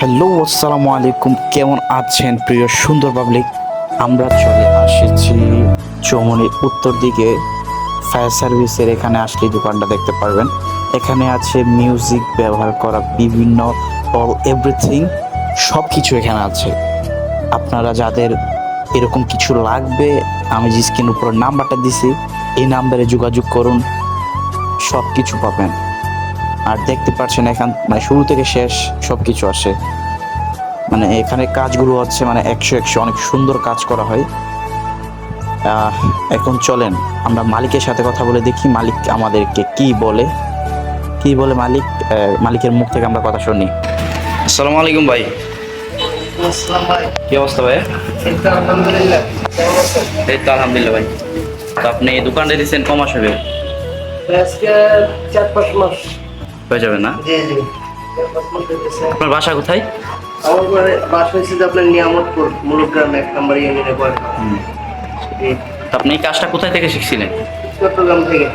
Hello, আসসালামু আলাইকুম। কেমন আছেন প্রিয় সুন্দর পাবলিক আমরা চলে আসেছি চৌমনির উত্তর দিকে। ফায়ার সার্ভিসের এখানে আসলে দোকানটা দেখতে পারবেন। এখানে আছে মিউজিক ব্যবহার করা বিভিন্ন অল এভরিথিং সব কিছু এখানে আছে। আপনারা যাদের এরকম কিছু লাগবে, আমি যে স্ক্রিন উপর নাম্বারটা দিছি, এই নাম্বারে যোগাযোগ করুন সব কিছু পাবেন। আর দেখতে পাচ্ছেন এখান মানে শুরু থেকে শেষ সব কিছু আসে মানে এখানে কাজগুলো হচ্ছে মানে একশো একশো অনেক সুন্দর কাজ করা হয়। এখন চলেন আমরা মালিকের সাথে কথা বলে দেখি মালিক আমাদেরকে কি বলে। কি বলে মালিক? মালিকের মুখ থেকে আমরা কথা শুনি। আসসালামু আলাইকুম ভাই। কি অবস্থা ভাই? এই তো আলহামদুলিল্লাহ। এই তো আলহামদুলিল্লাহ ভাই। তো আপনি দোকানটা দিচ্ছেন ক মাস হবে? আজকে চার পাঁচ মাস। হয়ে যাবে না? জি জি। আপনার বাসা কোথায়? আমার বাস হয়েছে যে আপনার নিয়ামতপুর মুলুগ্রাম এক নম্বর ইউনিয়নে পড়ে। আপনি এই কাজটা কোথায় থেকে শিখছিলেন? চট্টগ্রাম থেকে।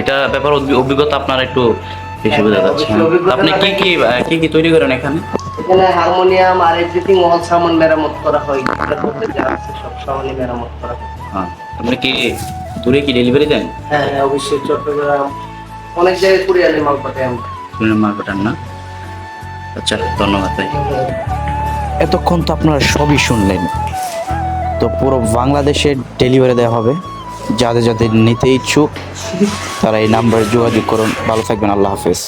এটা ব্যাপার অভিজ্ঞতা আপনার একটু বেশি বোঝা যাচ্ছে আপনি কি কি কি কি তৈরি করেন এখানে? এখানে হারমোনিয়াম আর এভরিথিং অল সামান মেরামত করা হয়। সব সামানই মেরামত করা হয়। হ্যাঁ আপনি কি দূরে কি ডেলিভারি দেন? হ্যাঁ হ্যাঁ অবশ্যই চট্টগ্রাম অনেক জায়গায় কুরিয়ালে মাল পাঠাই আমরা। মাল পাঠান না। আচ্ছা ধন্যবাদ ভাই। এতক্ষণ তো আপনারা সবই শুনলেন। তো পুরো বাংলাদেশে ডেলিভারি দেওয়া হবে। যাদের যাদের নিতে ইচ্ছুক তারা এই নাম্বারে যোগাযোগ করুন। ভালো থাকবেন আল্লাহ হাফেজ।